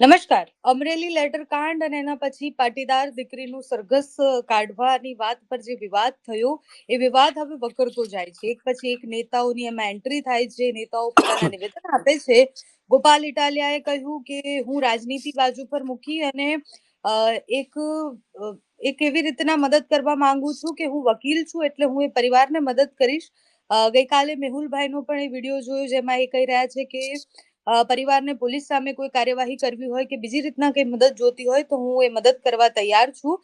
નમસ્કાર. અમરેલી લેટર કાંડ અને એના પછી પાટીદાર દીકરીનું સરઘસ કાઢવાની વાત પર જે વિવાદ થયો, એ વિવાદ હવે વકરતો જાય છે. એક પછી એક નેતાઓની એમાં એન્ટ્રી થાય છે. નેતાઓ પોતાના નિવેદન આપે છે. ગોપાલ ઇટાલિયાએ કહ્યું કે હું રાજનીતિ બાજુ પર મૂકી અને એક એક એવી રીતના મદદ કરવા માંગુ છું કે હું વકીલ છું એટલે હું એ પરિવારને મદદ કરીશ. ગઈકાલે મેહુલભાઈનો પણ એ વીડિયો જોયો, જેમાં એ કહી રહ્યા છે કે પરિવારને પોલીસ સામે કોઈ કાર્યવાહી કરવી હોય કે બીજી રીતના કઈ મદદ જોતી હોય તો હું એ મદદ કરવા તૈયાર છું.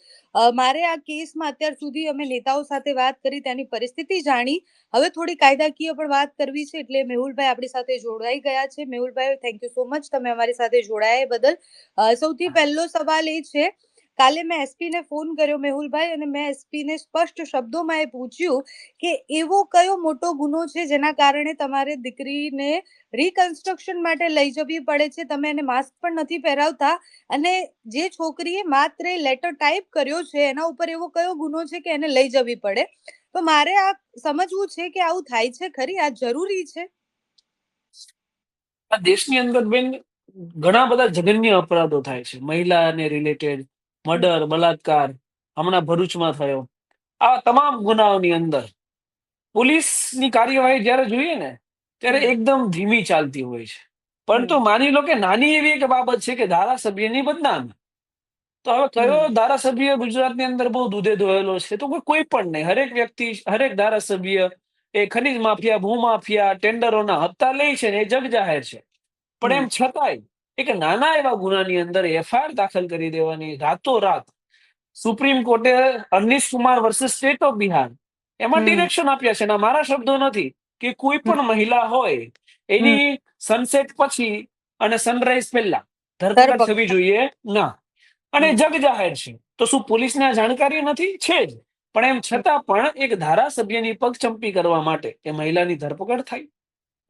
મારે આ કેસમાં અત્યાર સુધી અમે નેતાઓ સાથે વાત કરી, તેની પરિસ્થિતિ જાણી. હવે થોડી કાયદાકીય પણ વાત કરવી છે એટલે મેહુલભાઈ આપણી સાથે જોડાઈ ગયા છે. Mehulbhai thank you so much તમે અમારી સાથે જોડાયા બદલ. સૌથી પહેલો સવાલ એ છે કાલે મેં એસપી ને ફોન કર્યો મેહુલભાઈ અને મેં એસપી ને સ્પષ્ટ શબ્દોમાં એ પૂછ્યું કે એવો કયો મોટો ગુનો છે જેના કારણે તમારે દીકરીને રિકન્સ્ટ્રક્શન માટે લઈ જવી પડે છે? તમે એને માસ્ક પણ નથી પહેરાવતા અને જે છોકરીએ માત્ર લેટર ટાઈપ કર્યો છે, એના ઉપર એવો કયો ગુનો છે કે એને લઈ જવી પડે? તો મારે આ સમજવું છે કે આવું થાય છે ખરી? આ જરૂરી છે? દેશની અંદર બેન ઘણા બધા જઘન્ય અપરાધો થાય છે. મહિલાને રિલેટેડ મર્ડર બલાત્કાર હમણાં ભરૂચમાં થયો. આ તમામ ગુનાઓની અંદર પોલીસની કાર્યવાહી જ્યારે જોઈએ ને ત્યારે એકદમ ધીમી ચાલતી હોય છે. પરંતુ માની લો કે નાની એવી એક બાબત છે કે ધારાસભ્યની બદનામી. તો હવે કયો ધારાસભ્ય ગુજરાતની અંદર બહુ દૂધે ધોયેલો છે? તો કોઈ કોઈ પણ નહીં. હરેક વ્યક્તિ હરેક ધારાસભ્ય એ ખનીજ માફિયા ભૂમાફિયા ટેન્ડરોના હપ્તા લે છે ને એ જગ જાહેર છે. પણ એમ છતાંય એક નાના એવા ગુનાની અંદર એફઆઈઆર દાખલ કરી દેવાની રાતોરાત સુપ્રીમ કોર્ટે Anish Kumar versus state of Bihar એમાં ડિરેક્શન આપ્યા છે. મારા શબ્દો નથી કે કોઈ પણ મહિલા હોય એની સનસેટ પછી અને સનરાઈઝ પહેલા ધરપકડ. થવી જોઈએ. ના. અને. જગ જાહેર છે. તો શું પોલીસને આ જાણકારી નથી? છે જ. પણ એમ છતાં પણ એક ધારાસભ્યની પગચંપી કરવા માટે એ મહિલાની ધરપકડ થાય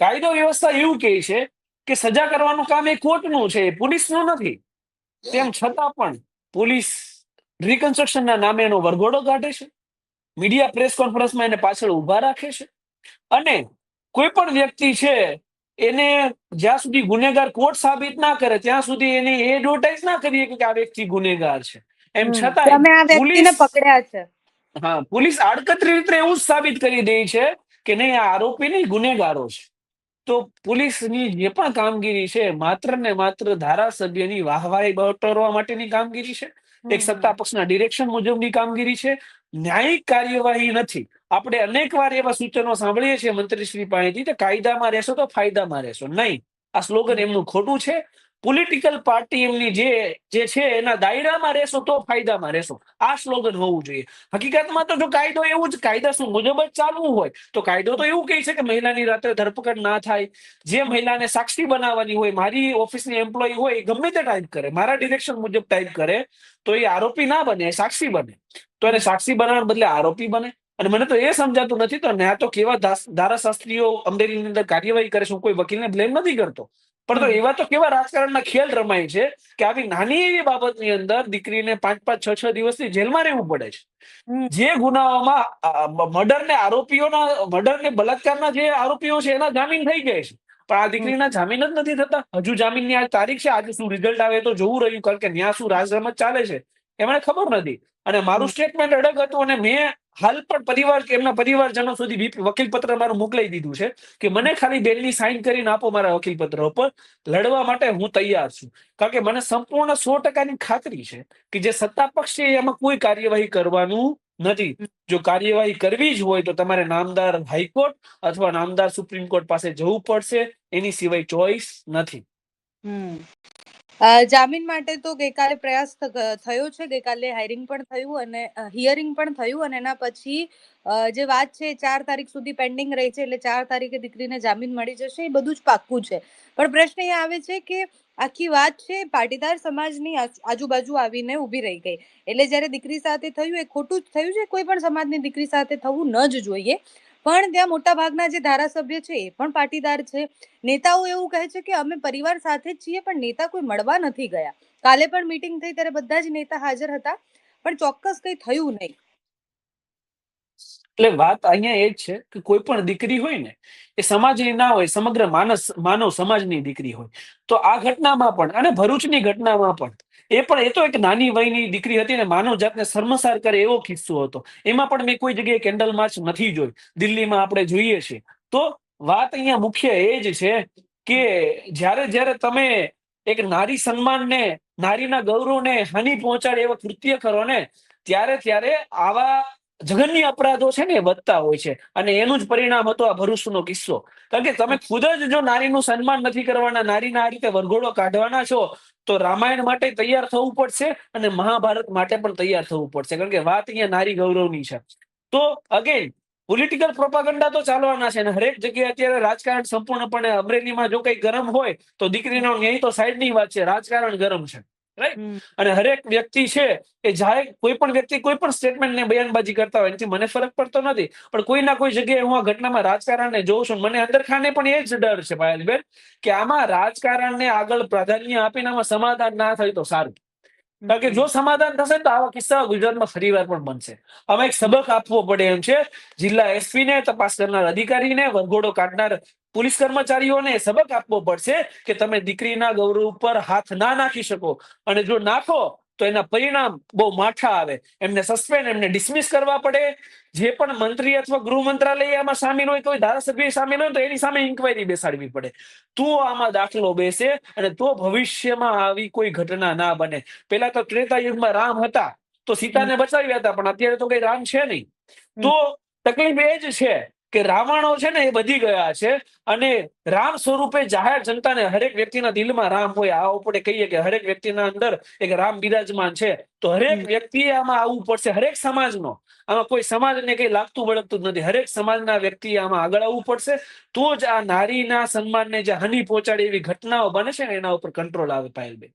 કાયદો વ્યવસ્થા એવું કહે છે કે સજા કરવાનું કામ એ કોર્ટનું છે પોલીસનું નથી. તેમ છતાં પણ પોલીસ રિકન્સ્ટ્રક્શનના નામે એનો વરઘોડો કાઢે છે મીડિયા પ્રેસ કોન્ફરન્સમાં એને પાછળ ઊભા રાખે છે અને કોઈ પણ વ્યક્તિ છે એને જ્યાં સુધી ગુનેગાર કોર્ટ સાબિત ના કરે ત્યાં સુધી એને એડવર્ટાઇઝ ના કરીએ કે આ વ્યક્તિ ગુનેગાર છે. એમ છતાં પોલીસ પકડ્યા છે. હા પોલીસ આડકતરી રીતે એવું સાબિત કરી દે છે કે નહીં આ આરોપી નહીં ગુનેગારો છે. તો પોલીસની જે પણ કામગીરી છે માત્ર ને માત્ર ધારાસભ્યની વાહવાહી બટોરવા માટેની કામગીરી છે. એક. સત્તા પક્ષના ડિરેક્શન મુજબની કામગીરી છે. ન્યાયિક કાર્યવાહી નથી. આપણે અનેક વાર એવા સૂચનો સાંભળીએ છીએ મંત્રીશ્રી પાસેથી કે કાયદામાં રહેશો તો ફાયદામાં રહેશો. નહીં. આ સ્લોગન એમનું ખોટું છે. પોલિટિકલ પાર્ટી જે જે છે, એના દાયરામાં રહેશો તો ફાયદામાં રહેશો. આ સ્લોગન હોવું જોઈએ. હકીકતમાં તો જો કાયદો એવું જ, કાયદા શું મુજબ જ ચાલવું હોય, તો કાયદો તો એવું કહે છે કે મહિલાની રાત્રે ધરપકડ ના થાય. જે મહિલાને સાક્ષી બનાવવાની હોય, મારી ઓફિસની એમ્પ્લોય હોય, એ ગમે તે ટાઈપ કરે. મારા ડિરેક્શન મુજબ ટાઈપ કરે, તો એ આરોપી ના બને સાક્ષી બને. તો એને સાક્ષી બનાવવાને બદલે આરોપી બને. અને મને તો એ સમજાતું નથી, તો ન્યા તો કેવા ધારાશાસ્ત્રીઓ અમરેલીની અંદર કાર્યવાહી કરે છે, હું કોઈ વકીલને બ્લેમ નથી કરતો. પણ તો એવા તો કેવા રાજકારણના ખેલ રમાય છે કે આવી નાની એવી બાબતની અંદર દીકરીને પાંચ પાંચ છ છ દિવસથી જેલમાં રહેવું પડે છે. જે ગુનાઓમાં મર્ડર ને આરોપીઓના મર્ડર ને બલાત્કારના જે આરોપીઓ છે એના જામીન થઈ જાય છે. પણ આ દીકરીના જામીન જ નથી થતા. હજુ જામીનની આજ તારીખ છે. આજે શું રિઝલ્ટ આવે તો જોવું રહ્યું. કારણ કે ન્યા શું રાજરમત ચાલે છે. એ મને ખબર નથી. અને મારું સ્ટેટમેન્ટ અડગ હતું અને મેં હાલ પણ પરિવાર કે એમના પરિવારજનો સુધી વકીલ પત્ર મારું મોકલાઈ દીધું છે કે મને ખાલી બેલની સાઇન કરીને આપો મારા વકીલ પત્ર ઉપર. લડવા માટે હું તૈયાર છું. કારણ કે મને સંપૂર્ણ સો ટકાની ખાતરી છે કે જે સત્તા પક્ષ છે એમાં કોઈ કાર્યવાહી કરવાનું નથી. જો કાર્યવાહી કરવી જ હોય તો તમારે નામદાર હાઈકોર્ટ અથવા નામદાર સુપ્રીમ કોર્ટ પાસે જવું પડશે. એની સિવાય ચોઈસ નથી. જામીન માટે તો ગઈકાલે પ્રયાસ થયો છે. ગઈકાલે હાયરિંગ પણ થયું અને હિયરિંગ પણ થયું અને એના પછી જે વાત છે ચાર તારીખ સુધી પેન્ડિંગ રહી છે એટલે ચાર તારીખે દીકરીને જામીન મળી જશે. એ બધું જ પાક્કું છે. પણ પ્રશ્ન એ આવે છે કે આખી વાત છે પાટીદાર સમાજની આજુબાજુ આવીને ઊભી રહી ગઈ. એટલે જ્યારે દીકરી સાથે થયું, એ ખોટું જ થયું છે. કોઈ પણ સમાજની દીકરી સાથે થવું ન જ જોઈએ. પણ ત્યાં મોટા ભાગના જે ધારાસભ્ય છે, એ પણ પાટીદાર છે. નેતાઓ એવું કહે છે કે, અમે પરિવાર સાથે જ છીએ, પણ નેતા કોઈ મળવા નથી ગયા. કાલે પણ મીટિંગ થઈ, ત્યારે બધા જ નેતા હાજર હતા, પણ ચોક્કસ કંઈ થયું નહીં. એટલે વાત અહીંયા એ છે કે કોઈ પણ દીકરી હોય ને, એ સમાજની ના હોય, સમગ્ર માનસ, માનવ સમાજની દીકરી હોય, તો આ ઘટનામાં પણ, અને ભરૂચની ઘટનામાં પણ એ પણ એ તો એક નાની વયની દીકરી હતી ને માનવ જાતને શર્મસાર કરે એવો કિસ્સો હતો. એમાં પણ મેં કોઈ જગ્યાએ કેન્ડલ માર્ચ નથી જોઈ. દિલ્હીમાં આપણે જોઈએ છીએ. તો વાત અહીંયા મુખ્ય એ જ છે કે જ્યારે જ્યારે તમે એક નારી સન્માનને, નારીના ગૌરવને હાનિ પહોંચાડે એવા કૃત્ય કરો ને, ત્યારે ત્યારે આવા જઘન્ય અપરાધો છે ને એ વધતા હોય છે. અને એનું જ પરિણામ હતો આ ભરૂચનો કિસ્સો. કારણ કે તમે ખુદ જ જો નારીનું સન્માન નથી કરવાના નારીના આ રીતે વરઘોડો કાઢવાના છો તો રામાયણ માટે તૈયાર થવું પડશે અને મહાભારત માટે પણ તૈયાર થવું પડશે. કારણ કે વાત અહીંયા નારી ગૌરવની છે. તો અગેન પોલિટિકલ પ્રોપાગંડા તો ચાલવાના છે અને હરેક જગ્યાએ અત્યારે રાજકારણ સંપૂર્ણપણે અમરેલીમાં જો કઈ ગરમ હોય તો દીકરીનો ન્યાય તો સાઈડની વાત છે. રાજકારણ ગરમ છે. હમ. અને હરેક વ્યક્તિ છે એ જાય કોઈ પણ વ્યક્તિ કોઈ પણ સ્ટેટમેન્ટ ને બયાનબાજી કરતા હોય એનાથી મને ફરક પડતો નથી. પણ કોઈના કોઈ જગ્યાએ હું આ ઘટનામાં રાજકારણને જોઉં છું મને અંદરખાને પણ એ જ ડર છે પાયલબેન કે આમાં રાજકારણને આગળ પ્રાધાન્ય આપીને આમાં સમાધાન ના થાય તો સારું. કારણ કે જો સમાધાન થશે તો આવા કિસ્સા ગુજરાતમાં ફરીવાર પણ બનશે. અમે એક સબક આપવો પડે એમ છે. જિલ્લા એસપી ને તપાસ કરનાર અધિકારીને વરઘોડો કાઢનાર પોલીસ કર્મચારીઓને સબક આપવો પડશે કે તમે દીકરીના ગૌરવ ઉપર હાથ ના નાખી શકો. અને જો નાખો તો એના પરિણામ બહુ માઠા આવે. એમને સસ્પેન્ડ એમને ડિસમિસ કરવા પડે. જે પણ મંત્રી અથવા ગૃહ મંત્રાલય આમાં સામેલ હોય કોઈ ધારાસભ્ય સામેલ હોય તો એની સામે ઇન્કવાયરી બેસાડવી પડે. તો આમાં દાખલો બેસે અને તો ભવિષ્યમાં આવી કોઈ ઘટના ના બને. પેલા તો ત્રેતા યુગમાં રામ હતા તો સીતાને બચાવ્યા હતા પણ અત્યારે તો કઈ રામ છે નહીં. તો તકલીફ એ જ છે કે રાવણો છે ને એ બધી ગયા છે અને રામ સ્વરૂપે જાહેર જનતાને હરેક વ્યક્તિના દિલમાં રામ હોય આ આપણે કહીએ કે હરેક વ્યક્તિના અંદર એક રામ બિરાજમાન છે. તો હરેક વ્યક્તિ વ્યક્તિએ આમાં આવવું પડશે હરેક સમાજનો. આમાં કોઈ સમાજને કઈ લાગતું વળગતું જ નથી. હરેક સમાજના વ્યક્તિએ આમાં આગળ આવવું પડશે. તો જ આ નારીના સન્માનને જે હાનિ પહોંચાડે એવી ઘટનાઓ બને છે ને એના ઉપર કંટ્રોલ આવે પાયલબેન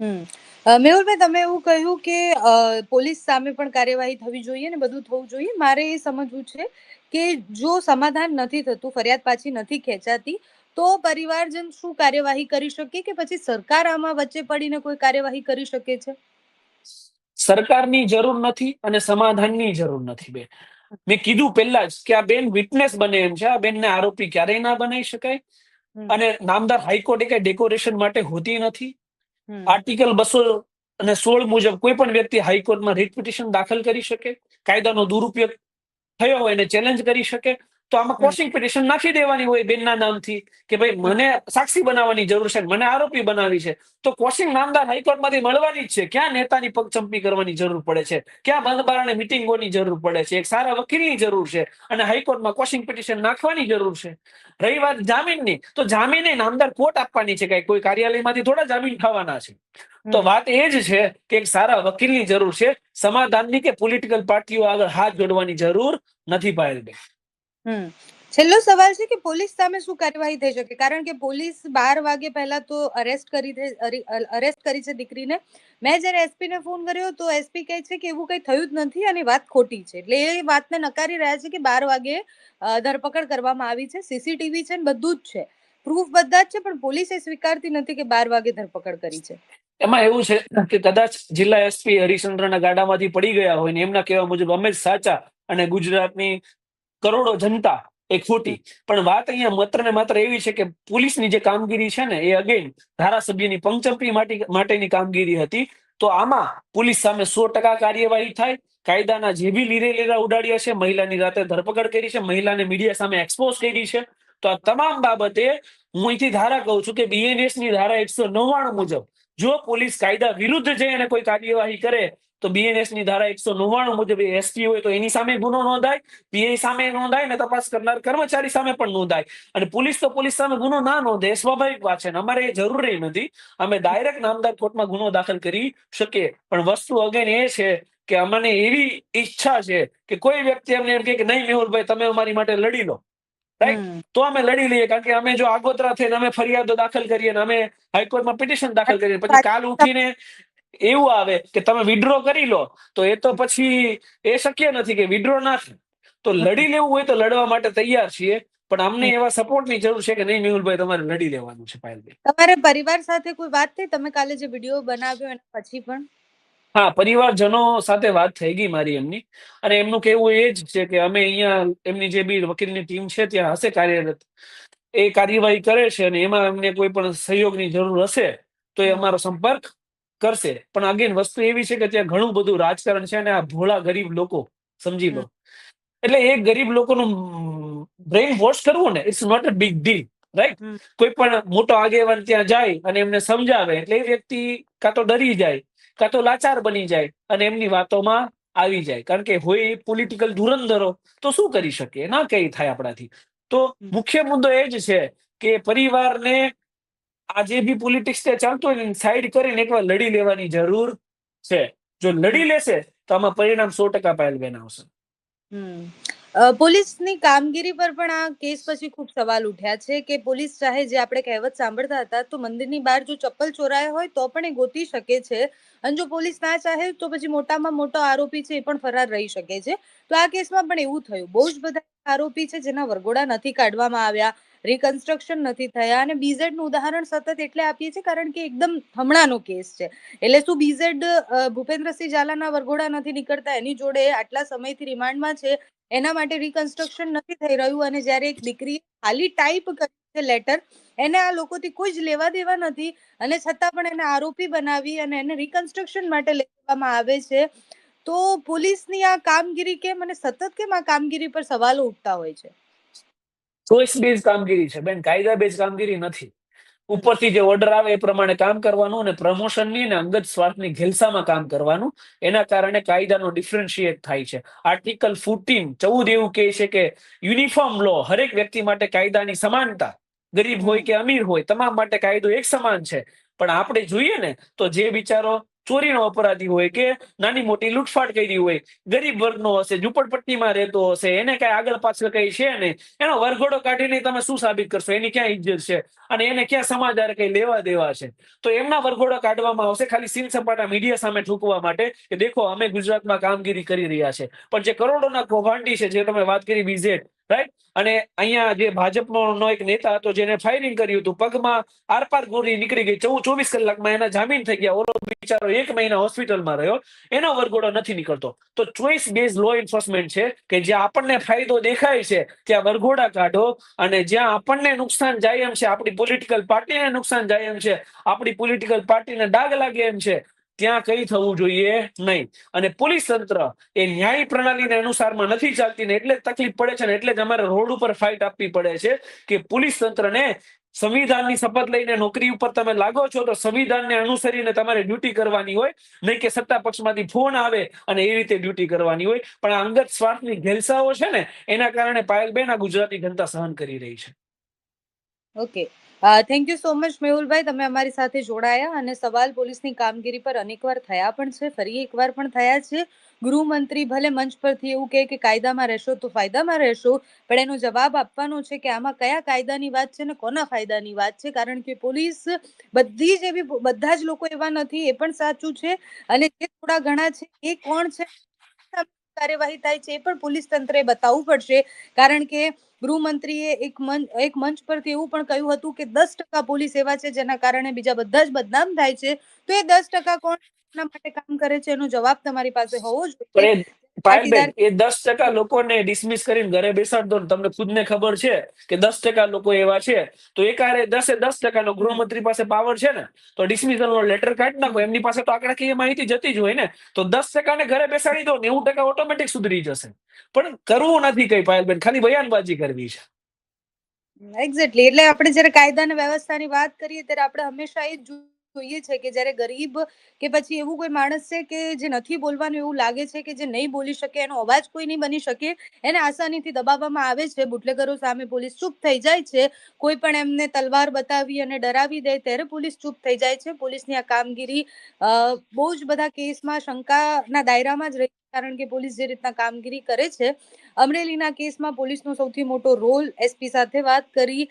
હમ. અ, મેહુલભાઈ તમે એવું કહ્યું કે અ, પોલીસ સામે પણ કાર્યવાહી થવી જોઈએ ને બધું થવું જોઈએ. મારે એ સમજવું છે કે જો સમાધાન નથી થતું ફરિયાદ પાછી નથી ખેંચાતી તો પરિવારજન શું કાર્યવાહી કરી શકે કે પછી સરકાર આમાં વચ્ચે પડીને કોઈ કાર્યવાહી કરી શકે છે? સરકારની જરૂર નથી અને સમાધાનની જરૂર નથી બેન. મેં કીધું પહેલા જ કે આ બેન વિટનેસ બને એમ છે. આ બેનને આરોપી ક્યારેય ના બનાવી શકાય. હમ, અને નામદાર હાઈકોર્ટે કઈ ડેકોરેશન માટે હોતી નથી. આર્ટિકલ બસો અને સોળ મુજબ કોઈ પણ વ્યક્તિ હાઈકોર્ટમાં રીટ પિટિશન દાખલ કરી શકે, કાયદાનો દુરુપયોગ થયો હોય એને ચેલેન્જ કરી શકે તો આમાં ક્રોસિંગ પિટિશન નાખી દેવાની હોય બેનના નામથી કે ભાઈ મને સાક્ષી બનાવવાની જરૂર છે મને આરોપી બનાવી છે. તો ક્રોસિંગ નામદાર હાઈકોર્ટમાંથી મળવાની જ છે. ક્યાં નેતાની પગચંપી કરવાની જરૂર પડે છે? ક્યાં બંધબારણે મિટિંગોની જરૂર પડે છે? એક સારા વકીલની જરૂર છે અને હાઈકોર્ટમાં ક્રોસિંગ પિટિશન નાખવાની જરૂર છે. રહી વાત જામીનની તો જામીને નામદાર કોર્ટ આપવાની છે કઈ? કોઈ કાર્યાલયમાંથી થોડા જામીન થવાના છે. તો વાત એ જ છે કે એક સારા વકીલની જરૂર છે. સમાધાનની કે પોલિટિકલ પાર્ટીઓ આગળ હાથ જોડવાની જરૂર નથી પાયલબેન હમ. છેલ્લો સવાલ છે કે પોલીસ સામે શું કાર્યવાહી થઈ શકે? કારણ કે પોલીસ બાર વાગે પહેલા તો અરેસ્ટ કરી અરેસ્ટ કરી છે દીકરીને. મેં જ્યારે એસપી ને ફોન કર્યો તો એસપી કહે છે કે એવું કંઈ થયું જ નથી અને વાત ખોટી છે. એટલે એ વાતને નકારી રહ્યા છે કે બાર વાગે ધરપકડ કરવામાં આવી છે. સીસીટીવી છે ને બધું જ છે. પ્રૂફ બધા જ છે, પણ પોલીસ એ સ્વીકારતી નથી કે બાર વાગે ધરપકડ કરી છે. એમાં એવું છે કે કદાચ જિલ્લા એસપી હરિશ્ચંદ્રના ગાડામાંથી પડી ગયા હોય ને એમના કહેવા મુજબ અમે જ સાચા અને ગુજરાતની કરોડો જનતા એ ખોટી પણ વાત અહીંયા માત્ર ને માત્ર એવી છે કે પોલીસની જે કામગીરી છે ને એ અગેન ધારાસભ્યની પંચમપી માટેની કામગીરી હતી. તો આમાં પોલીસ સામે સો ટકા કાર્યવાહી થાય. કાયદાના જે બી લીરે લીરા ઉડાડ્યા છે મહિલાની રાતે ધરપકડ કરી છે મહિલાને મીડિયા સામે એક્સપોઝ કરી છે. તો આ તમામ બાબતે હું અહીંથી ધારા કહું છું કે બીએનએસની ધારા એકસો નવ્વાણું મુજબ જો પોલીસ કાયદા વિરુદ્ધ જઈ અને કોઈ કાર્યવાહી કરે તો બીએનએસની ધારા એકસો નવ્વાણું મુજબ એસપી હોય તો એની સામે ગુનો નોંધાય પીઆઈ સામે નોંધાય ને તપાસ કરનાર કર્મચારી સામે પણ નોંધાય. અને પોલીસ તો પોલીસ સામે ગુનો ના નોંધે સ્વાભાવિક વાત છે અમારે એ જરૂરી નથી. અમે ડાયરેક્ટ નામદાર કોર્ટમાં ગુનો દાખલ કરી શકીએ. પણ વસ્તુ અગેન એ છે કે અમને એવી ઈચ્છા છે કે કોઈ વ્યક્તિ અમને એમ કે નહીં મેહુલભાઈ તમે અમારી માટે લડી લો. તો અમે લડી લઈએ કારણ કે અમે જો આગોતરા થઈને અમે ફરિયાદો દાખલ કરીએ અને અમે હાઈકોર્ટમાં પિટિશન દાખલ કરીએ. પછી કાલ ઉઠીને એવું આવે કે તમે વિડ્રો કરી લો તો એ તો પછી એ શક્ય નથી કે વિડ્રો ના થાય. તો લડી લેવું હોય તો લડવા માટે તૈયાર છીએ પણ અમને એવા સપોર્ટની જરૂર છે કે નહીં મેહુલભાઈ તમારે લડી લેવાનું છે પાયલભાઈ તમારે પરિવાર સાથે કોઈ વાત થઈ? તમે કાલે જે વીડિયો બનાવ્યો એના પછી પણ? હા પરિવારજનો સાથે વાત થઈ ગઈ મારી એમની. અને એમનું કહેવું એ જ છે કે અમે અહીંયા એમની જે બી વકીલની ટીમ છે ત્યાં હશે કાર્યરત. એ કાર્યવાહી કરે છે અને એમાં એમને કોઈ પણ સહયોગની જરૂર હશે તો એ અમારો સંપર્ક કરશે. પણ અગેન વસ્તુ એવી છે કે ત્યાં ઘણું બધું રાજકારણ છે અને આ ભોળા ગરીબ લોકો સમજી લો. એટલે એ ગરીબ લોકોનું બ્રેઇન વોશ કરવું ને it's not a big deal right કોઈ પણ મોટો આગેવાન ત્યાં જાય અને એમને સમજાવે એટલે એ વ્યક્તિ કાં તો ડરી જાય કાં તો લાચાર બની જાય અને એમની વાતોમાં આવી જાય. કારણ કે હોય પોલિટિકલ ધુરંધરો તો શું કરી શકે? ના કઈ થાય આપણાથી. તો મુખ્ય મુદ્દો એ જ છે કે પરિવારને આ જે બી પોલિટિક્સ ચાલતો હોય સાઈડ કરીને એકવાર લડી લેવાની જરૂર છે. જો લડી લેશે, તો આમાં પરિણામ સો ટકા પાયલબેન આવશે. પોલીસની કામગીરી પર પણ આ કેસ પછી ખૂબ સવાલ ઉઠ્યા છે કે પોલીસ ચાહે જે આપણે કહેવત સાંભળતા હતા, તો મંદિરની બહાર જો ચપ્પલ ચોરાયા હોય તો પણ એ ગોતી શકે છે. અને જો પોલીસ ના ચાહે તો પછી મોટામાં મોટો આરોપી છે એ પણ ફરાર રહી શકે છે. તો આ કેસમાં પણ એવું થયું. બહુ જ બધા આરોપી છે જેના વરઘોડા નથી કાઢવામાં આવ્યા. રિકન્સ્ટ્રક્શન નથી થયા અને બીઝેડનું ઉદાહરણ સતત એટલે આપીએ છીએ કારણ કે એકદમ હમણાંનો કેસ છે. એટલે શું બીઝેડ ભૂપેન્દ્રસિંહ ઝાલાના વરઘોડા નથી નીકળતા, એની જોડે આટલા સમયથી રિમાન્ડમાં છે, એના માટે રિકન્સ્ટ્રક્શન નથી થઈ રહ્યું અને જ્યારે એક દીકરી ખાલી ટાઈપ કરી છે લેટર એને આ લોકોથી કોઈ જ લેવા દેવા નથી અને છતાં પણ એને આરોપી બનાવી અને એને રિકન્સ્ટ્રક્શન માટે લેવામાં આવે છે. તો પોલીસની આ કામગીરી કેમ અને સતત કેમ આ કામગીરી પર સવાલો ઉઠતા હોય છે? ચોઈસ બેઝ કામગીરી છે. બેન, કાયદા બેઝ કામગીરી નથી. ઉપરથી જે ઓર્ડર આવે એ પ્રમાણે કામ કરવાનું અને પ્રમોશનની અને અંગત સ્વાર્થની ઘેલસામાં કામ કરવાનું. એના કારણે કાયદાનો ડિફરન્શિએટ થાય છે. આર્ટિકલ ફોર્ટીન ચૌદ એવું કહે છે કે યુનિફોર્મ લો હરેક વ્યક્તિ માટે કાયદાની સમાનતા, ગરીબ હોય કે અમીર હોય, તમામ માટે કાયદો એક સમાન છે. પણ આપણે જોઈએ ને તો જે બિચારો ચોરીનો અપરાધી હોય કે નાની મોટી લૂંટફાટ કરી હોય, ગરીબ વર્ગનો હશે, ઝૂંપડપટ્ટીમાં રહેતો હશે, એને કઈ આગળ પાછળ કઈ છે નહીં. એનો વરઘોડો કાઢીને તમે શું સાબિત કરશો? એની ક્યાં ઇજ્જત છે? અને એને ક્યાં સમાચાર કઈ લેવા દેવા છે? તો એમના વરઘોડા કાઢવામાં આવશે ખાલી સીન સપાટા મીડિયા સામે ઠૂકવા માટે કે, દેખો, અમે ગુજરાતમાં કામગીરી કરી રહ્યા છે. પણ જે કરોડોના કૌભાંડી છે, જે તમે વાત કરી બીઝેડ રાઈટ અને અહીંયા જે ભાજપનો એક નેતા હતો જેને ફાયરિંગ કર્યું હતું, પગમાં આરપાર ગોળી નીકળી ગઈ. ચોવીસ કલાકમાં એના જામીન થઈ ગયા. ઓલો બિચારો એક મહિના હોસ્પિટલમાં રહ્યો. એનો વરઘોડો નથી નીકળતો. તો ચોઈસ બેઝ લો એન્ફોર્સમેન્ટ છે કે જ્યાં આપણને ફાયદો દેખાય છે, ત્યાં વરઘોડા કાઢો અને જ્યાં આપણને નુકસાન જાય એમ છે, આપણી પોલિટિકલ પાર્ટીને નુકસાન જાય એમ છે, આપણી પોલિટિકલ પાર્ટીને ડાગ લાગે એમ છે ત્યાં કઈ થવું જોઈએ નહીં. અને પોલીસ તંત્ર એ ન્યાય પ્રણાલીને અનુસારમાં નથી ચાલતી ને એટલે તકલીફ પડે છે ને એટલે જ અમારે રોડ ઉપર ફાઇટ આપવી પડે છે કે પોલીસ તંત્રને સંવિધાનની શપથ લઈને નોકરી ઉપર તમે લાગો છો તો સંવિધાનને અનુસરીને તમારે ડ્યુટી કરવાની હોય. નહીં કે સત્તા પક્ષમાંથી ફોન આવે અને એ રીતે ડ્યુટી કરવાની હોય. પણ આ અંગત સ્વાર્થની ઘેલસાઓ છે ને એના કારણે પાયલબેન આ ગુજરાતી જનતા સહન કરી રહી છે. Okay thank you so much Mehulbhai. તમે અમારી સાથે જોડાયા અને સવાલ પોલીસની કામગીરી પર અનેકવાર થયા પણ છે, ફરી એકવાર પણ થયા છે. ગૃહમંત્રી ભલે મંચ પરથી એવું કહે કે કાયદામાં રહેશો તો ફાયદામાં રહેશો, પણ એનો જવાબ આપવાનો છે કે આમાં કયા કાયદાની વાત છે ને કોના ફાયદાની વાત છે, કારણ કે પોલીસ બધી જ એવી બધા જ લોકો એવા નથી, એ પણ સાચું છે. અને જે થોડા ઘણા છે, એ કોણ છે? કાર્યવાહી થાય છે એ પણ પોલીસ તંત્રએ બતાવવું પડશે. કારણ કે ગૃહમંત્રીએ એક મંચ એક મંચ પરથી એવું પણ કહ્યું હતું કે દસ ટકા પોલીસ એવા છે જેના કારણે બીજા બધા જ બદનામ થાય છે. તો એ દસ ટકા કોણ માટે કામ કરે છે એનો જવાબ તમારી પાસે હોવો જોઈએ. પાયલબેન એ દસ ટકા લોકોને ડિસમિસ કરીને ઘરે બેસાડ દો તમને ખુદને ખબર છે કે દસ ટકા લોકો એવા છે. તો એકારે દસે દસ ટકાનો ગૃહમંત્રી પાસે પાવર છે ને તો ડિસમિસલનો લેટર કાઢી નાખો. એમની પાસે તો આંકડાકીય માહિતી જતી જ હોય ને. તો દસ ટકાને ઘરે બેસાડી દો નેવું ટકા ઓટોમેટિક સુધરી જશે. પણ કરવું નથી કઈ પાયલબેન ખાલી બયાનબાજી કરવી છે. એક્ઝેક્ટલી એટલે આપણે જ્યારે કાયદા અને વ્યવસ્થાની વાત કરીએ ત્યારે આપણે હંમેશા એ જ જોઈએ છે કે જ્યારે ગરીબ કે પછી એવું કોઈ માણસ છે કે જે નથી બોલવાનું એવું લાગે છે કે જે નહીં બોલી શકે, એનો અવાજ કોઈ નહીં બની શકે, એને આસાનીથી દબાવવામાં આવે છે. બુટલેગરો સામે પોલીસ ચૂપ થઈ જાય છે. કોઈ પણ એમને તલવાર બતાવી અને ડરાવી દે ત્યારે પોલીસ ચૂપ થઈ જાય છે. પોલીસની આ કામગીરી બહુ જ બધા કેસમાં શંકાના દાયરામાં જ રહી કારણ કે પોલીસ જે રીતના કામગીરી કરે છે અમરેલીના કેસમાં પોલીસનો સૌથી મોટો રોલ એસપી સાથે વાત કરી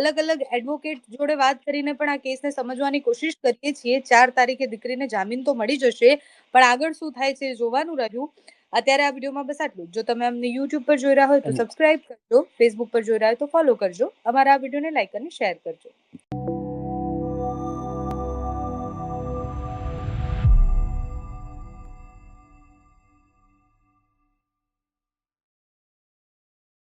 અલગ અલગ એડવોકેટ જોડે વાત કરીને પણ આ કેસને સમજવાની કોશિશ કરીએ છીએ. ચાર તારીખે દીકરીને જામીન તો મળી જશે પણ આગળ શું થાય છે જોવાનું રહ્યું. અત્યારે આ વિડીયોમાં બસ આટલું જો. તમે અમને યુટ્યુબ પર જોઈ રહ્યા હોય તો સબસ્ક્રાઇબ કરજો ફેસબુક પર જોઈ રહ્યા હોય તો ફોલો કરજો. અમારા આ વિડીયોને લાઈક અને શેર કરજો.